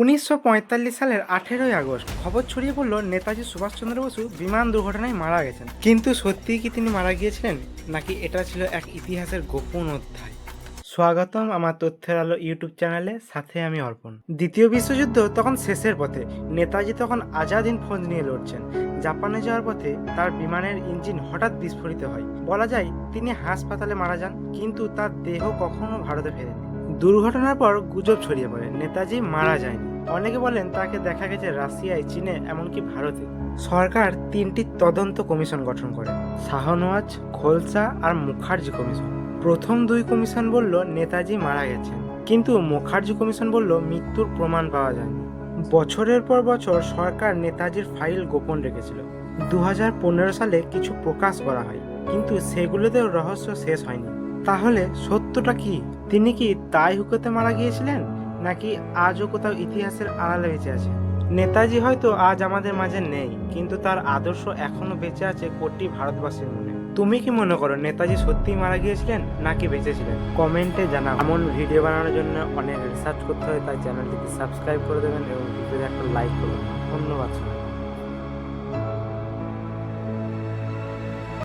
উনিশশো পঁয়তাল্লিশ সালের আঠেরোই আগস্ট খবর ছড়িয়ে পড়ল নেতাজি সুভাষচন্দ্র বসু বিমান দুর্ঘটনায় মারা গেছেন। কিন্তু সত্যিই কি তিনি মারা গিয়েছিলেন? নাকি এটা ছিল এক ইতিহাসের গোপন অধ্যায়? স্বাগতম আমার তথ্যের আলো ইউটিউব চ্যানেলে, সাথে আমি অর্পণ। দ্বিতীয় বিশ্বযুদ্ধ তখন শেষের পথে। নেতাজি তখন আজাদিন ফৌজ নিয়ে লড়ছেন। জাপানে যাওয়ার পথে তার বিমানের ইঞ্জিন হঠাৎ বিস্ফোরিত হয়। বলা যায় তিনি হাসপাতালে মারা যান, কিন্তু তার দেহ কখনো ভারতে ফেরেনি দুর্ঘটনার পর গুজব ছড়িয়ে পড়ে। নেতাজি মারা যায়নি। অনেকে বলেন তাকে দেখা গেছে রাশিয়ায় চীনে, এমনকি ভারতে। সরকার তিনটি তদন্ত কমিশন গঠন করে। শাহনওয়াজ, খোলসা আর মুখার্জি কমিশন। প্রথম দুই কমিশন বলল নেতাজি মারা গেছেন। কিন্তু মুখার্জি কমিশন বলল মৃত্যুর প্রমাণ পাওয়া যায়নি। বছরের পর বছর সরকার নেতাজির ফাইল গোপন রেখেছিল। দু হাজার পনেরো সালে কিছু প্রকাশ করা হয়, কিন্তু সেগুলোতেও রহস্য শেষ হয়নি। তাহলে সত্যটা কি? তিনি কি তাই হুকোতে মারা গিয়েছিলেন? নাকি আজও কোথাও ইতিহাসের আড়ালে বেঁচে আছে? নেতাজি হয়তো আজ আমাদের মাঝে নেই, কিন্তু তার আদর্শ এখনও বেঁচে আছে কোটি ভারতবাসীর মনে। তুমি কি মনে করো নেতাজি সত্যিই মারা গিয়েছিলেন নাকি বেঁচেছিলেন? কমেন্টে জানাও। এমন ভিডিও বানানোর জন্য অনেক রিসার্চ করতে হয় তাই চ্যানেলটিকে সাবস্ক্রাইব করে দেবেন এবং ভিডিওতে একটা লাইক করবেন। ধন্যবাদ।